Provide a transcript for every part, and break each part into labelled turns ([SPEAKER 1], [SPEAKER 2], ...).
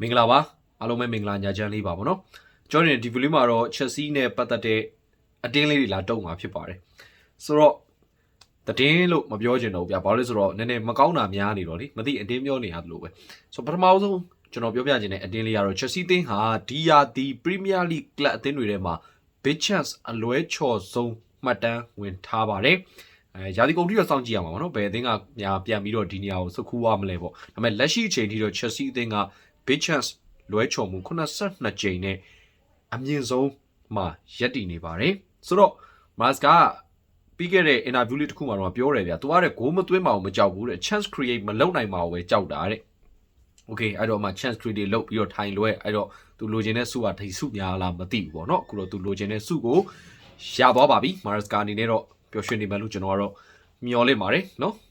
[SPEAKER 1] မင်္ဂလာပါအားလုံးပဲမင်္ဂလာညချမ်းလေးပါဗောနော်ကျွန်တော်ဒီဗီဒီယိုမှာတော့ Chelsea နဲ့ပတ်သက်တဲ့အတင်းလေးတွေလာတုံမှာဖြစ်ပါတယ်ဆိုတော့တည်င်းလို့မပြောချင်တော့ဘူးဗျာဘာလို့လဲဆိုတော့နည်းနည်းမကောင်းတာများနေတော့လေမသိအတင်းပြောနေရတယ်လို့ပဲဆိုတော့ပထမဆုံးကျွန်တော်ပြောပြချင်တဲ့အတင်းလေးကတော့ Chelsea တင်းဟာဒီယာဒီ Premier League ကလပ်အသင်းတွေထဲမှာ big chance အလွဲချော်ဆုံးမှတ်တမ်းဝင်ထားပါတယ်အဲရာသီကုန်ထိတော့စောင့်ကြည့်ရမှာပေါ့နော်ဘယ်အသင်းကညာပြန်ပြီးတော့ဒီနေရာကိုစုခူးသွားမလဲပေါ့ဒါပေမဲ့လက်ရှိအချိန်ထိတော့ Chelsea အသင်းက big chance လွဲချော်မှု82ကြိမ်နဲ့အမြင့်ဆုံးမှာရပ်တည်နေပါတယ်ဆိုတော့ Mars ကပြီးခဲ့တဲ့ interview လေးတစ်ခုမှာတော့ပြောတယ်ဗျာ။"သူကတဲ့ goal မသွင်းပါအောင်မကြောက်ဘူးတဲ့။ chance create မလုပ်နိုင်ပါဘူးပဲကြောက်တာတဲ့။ Okay အဲ့တော့မှ chance create လုပ်ပြီးတော့ထိုင်လွဲအဲ့တော့သူလိုချင်တဲ့စုကဒီစုများလားမသိဘူးပေါ့နော်။အခုတော့သူလိုချင်တဲ့စုကိုရသွားပါပြီ။ Maresca အနေနဲ့တော့ပျော်ရွှင်နေမယ်လို့ကျွန်တော်ကတော့မျှော်လင့်ပါတယ်နော်။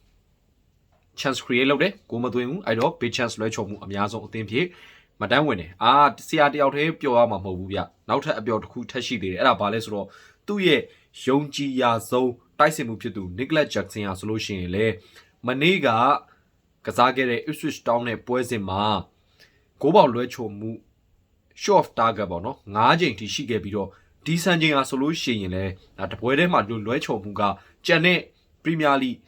[SPEAKER 1] chance create လုပ်တယ်ကိုမသွင်းဘူးအဲ့တော့ big chance လွဲချော်မှုအများဆုံးအသင်းဖြစ်မတန်းဝင်တယ်အာဆရာတယောက်တည်းပျော်ရမှာမဟုတ်ဘူးဗျနောက်ထပ်အပျော်တစ်ခုထပ်ရှိသေးတယ်အဲ့ဒါဘာလဲဆိုတော့သူ့ရဲ့ယုံကြည်ရာဆုံးတိုက်စစ်မှုဖြစ်သူ Nicholas Jackson ဟာဆိုလို့ရှိရင်လေမနေ့ကကစားခဲ့တဲ့ Ipswich Town နဲ့ပွဲစဉ်မှာကိုးပေါင်လွဲချိုမှု short of target ပေါ့နော်၅ချိန်ထိရှိခဲ့ပြီးတော့ဒီစံချိန်ဟာဆိုလို့ရှိရင်လေဒါတပွဲထဲမှာလွလွဲချိုမှုကကြံတဲ့ Premier League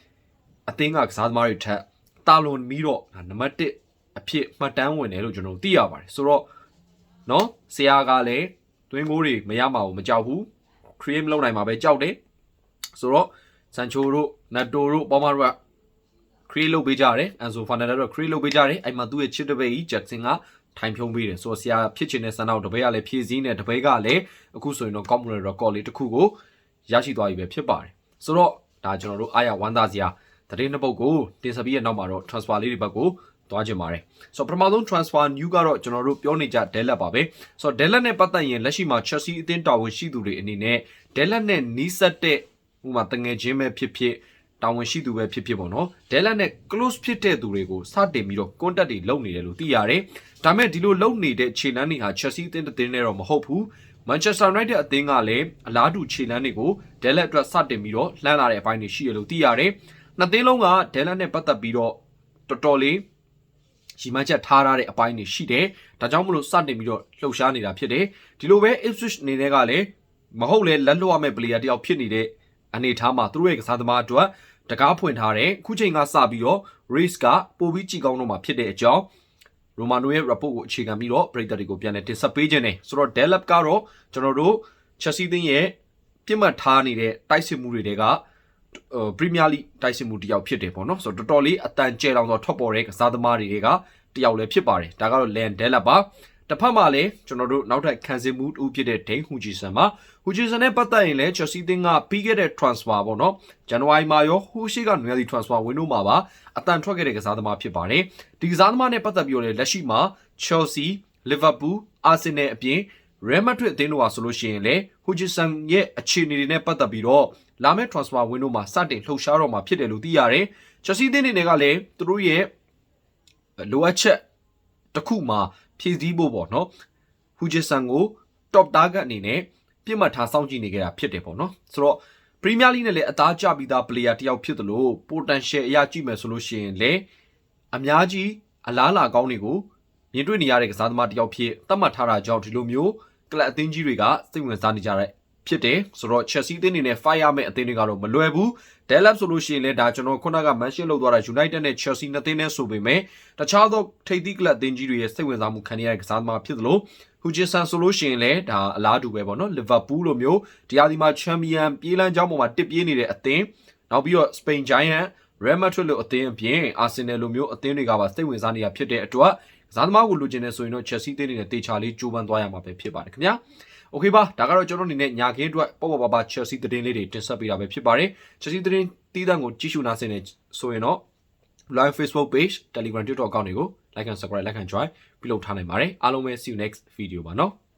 [SPEAKER 1] အသင်းကကစားသမားတွေထက်တာလွန်ပြီးတော့နံပါတ်1အဖြစ်မှတ်တမ်းဝင်တယ်လို့ကျွန်တော်တို့သိရပါတယ်ဆိုတော့နော်ဆရာကလည်းတွင်းကိုတွေမရမှာဘူးမကြောက်ဘူး create မလုပ်နိုင်မှာပဲကြောက်တယ်ဆိုတော့ဆန်ချိုတို့နတ်တိုတို့ပေါ်မာတို့က create လုပ်ပေးကြတယ်အန်ဆိုဖာနယ်ဒိုတို့ create လုပ်ပေးကြတယ်အဲ့မှာသူ့ရဲ့ချစ်တပိတ်ဂျက်ဆင်ကထိုင်ဖြုံးပေးတယ်ဆိုတော့ဆရာဖြစ်ချင်တဲ့ဆန္ဒကိုတပည့်ကလည်းဖြည့်စည်းနေတပည့်ကလည်းအခုဆိုရင်တော့ communal record လေးတစ်ခုကိုရရှိသွားပြီပဲဖြစ်ပါတယ်ဆိုတော့ဒါကျွန်တော်တို့အားရဝမ်းသာစရာ သတင်းနှစ်ပုဒ်ကိုတင်ဆက်ပြီးတဲ့နောက်မှာတော့ transfer လေးတွေဘက်ကိုသွားကြပါတယ်ဆိုတော့ပထမဆုံး transfer new ကတော့ကျွန်တော်တို့ပြောနေကြ Delap ပါပဲဆိုတော့ Delap နဲ့ပတ်သက်ရင်လက်ရှိမှာ Chelsea အသင်းတာဝန်ရှိသူတွေအနေနဲ့ Delap နဲ့နီးစပ်တဲ့ဥပမာတငယ်ချင်းပဲဖြစ်ဖြစ်တာဝန်ရှိသူပဲဖြစ်ဖြစ်ပေါ့နော် Delap နဲ့ close ဖြစ်တဲ့သူတွေကိုစတင်ပြီးတော့ contact တွေလုပ်နေတယ်လို့သိရတယ်ဒါပေမဲ့ဒီလိုလုပ်နေတဲ့ခြေလမ်းတွေဟာ Chelsea အသင်းတစ်သင်းနဲ့တော့မဟုတ်ဘူး Manchester United အသင်းကလည်းအလားတူခြေလမ်းတွေကို Delap အတွက်စတင်ပြီးတော့လှမ်းလာတဲ့အပိုင်းတွေရှိရလို့သိရတယ် နှစ်သင်းလုံးက Delap နဲ့ပတ်သက်ပြီးတော့တော်တော်လေးရီမန်းချက်ထားရတဲ့အပိုင်းတွေရှိတယ်။ဒါကြောင့်မလို့စတင်ပြီးတော့လှုပ်ရှားနေတာဖြစ်တယ်။ဒီလိုပဲ Ipswich အနေနဲ့ကလည်းမဟုတ်လေလက်လွတ်ရမယ့် player တယောက်ဖြစ်နေတဲ့အနေထားမှာသူတို့ရဲ့ကစားသမားအတွက်တကားဖွင့်ထားတယ်။အခုချိန်ကစပြီးတော့ race ကပိုပြီးကြည်ကောင်းတော့မှာဖြစ်တဲ့အကြောင်းရိုမာနိုရဲ့ report ကိုအခြေခံပြီးတော့ပြည်သက်တွေကိုပြန်လည်တင်ဆက်ပေးခြင်းနဲ့ဆိုတော့ Delap ကတော့ကျွန်တော်တို့ Chelsea သင်းရဲ့ပြစ်မှတ်ထားနေတဲ့တိုက်စစ်မှုတွေတဲက ပရီးမီယာလိတိုက်စစ်မှုတယောက်ဖြစ်တယ်ပေါ့နော်ဆိုတော့တော်တော်လေးအတန်ကျဲလောင်တော့ထွက်ပေါ်တဲ့ကစားသမားတွေကတယောက်လည်းဖြစ်ပါတယ်ဒါကတော့ Land Delap ပါတစ်ဖက်မှာလည်းကျွန်တော်တို့နောက်ထပ်ခံစစ်မှုတူဖြစ်တဲ့ဒိန်းဟူဂျီဆန်ပါဟူဂျီဆန်နဲ့ပတ်သက်ရင်လည်း Chelsea သင်းကပြီးခဲ့တဲ့ transfer ပေါ့နော်ဇန်နဝါရီမှာရောဟူရှိကနွေရာသီ transfer window မှာပါအတန်ထွက်ခဲ့တဲ့ကစားသမားဖြစ်ပါတယ်ဒီကစားသမားနဲ့ပတ်သက်ပြီးတော့လည်းလက်ရှိမှာ Chelsea Liverpool Arsenal အပြင် Real Madrid အသင်းတို့ဟာဆိုလို့ရှိရင်လည်းဟူဂျီဆန်ရဲ့အခြေအနေတွေနဲ့ပတ်သက်ပြီးတော့ လာမယ့် transfer window မှာစတင်လှုပ်ရှားတော့မှာဖြစ်တယ်လို့သိရတယ်။ Chelsea အသင်းတွေကလည်းသူတို့ရဲ့လိုအပ်ချက်တစ်ခုမှာဖြည့်ဆည်းဖို့ပေါ့နော်။ဟူဂျီဆန်ကို top target အနေနဲ့ပြစ်မှတ်ထားစောင့်ကြည့်နေကြတာဖြစ်တယ်ပေါ့နော်။ဆိုတော့ Premier League နဲ့လည်းအသားကျပြီးသား player တယောက်ဖြစ်တယ်လို့ potential အရကြည့်မယ်ဆိုလို့ရှိရင်လည်းအများကြီးအလားလာကောင်းတွေကိုမြင်တွေ့နေရတဲ့ကစားသမားတယောက်ဖြစ်သတ်မှတ်ထားတာကြောင့်ဒီလိုမျိုးကလပ်အသင်းကြီးတွေကစိတ်ဝင်စားနေကြတဲ့ ဖြစ်တယ်ဆိုတော့ Chelsea အသင်းအနေနဲ့ fire မဲ့အသင်းတွေကတော့မလွယ်ဘူး Delap ဆိုလို့ရှိရင်လည်းဒါကျွန်တော်ခုနက mention လုပ်သွားတာ United နဲ့ Chelsea နှစ်သင်းနဲ့ဆိုပေမဲ့တခြားသောထိပ်သီးကလပ်အသင်းကြီးတွေရဲ့စိတ်ဝင်စားမှုခံရတဲ့ကစားသမားဖြစ်သလို Hutchinson ဆိုလို့ရှိရင်လည်းဒါအလားတူပဲပေါ့နော် Liverpool လိုမျိုးတရားဒီမှာ Champion ပြေးလန်းကြောင်းပေါ်မှာတစ်ပြေးနေတဲ့အသင်းနောက်ပြီးတော့ Spain Giant Real Madrid လိုအသင်းအပြင် Arsenal လိုမျိုးအသင်းတွေကပါစိတ်ဝင်စားနေတာဖြစ်တဲ့အတွက် ကစားသမားကိုလိုချင်တယ်ဆိုရင်တော့ Chelsea တင်းနေနဲ့တေချာလေးကြိုးပမ်းသွားရမှာပဲဖြစ်ပါတယ်ခင်ဗျာ။ Okay ပါဒါကတော့ကျွန်တော်အနေနဲ့ညာခင်းအတွက်ပေါ့ပေါ့ပါပါ Chelsea တင်းလေးတွေတင်ဆက်ပေးတာပဲဖြစ်ပါတယ်။ Chelsea တင်းတီးတန့်ကိုကြည့်ရှုနာဆင်နေဆိုရင်တော့ live Facebook page Telegram TikTok account တွေကို like and subscribe like and join ပြုလုပ်ထားနိုင်ပါတယ်။အားလုံးပဲ see you next video ပါနော်။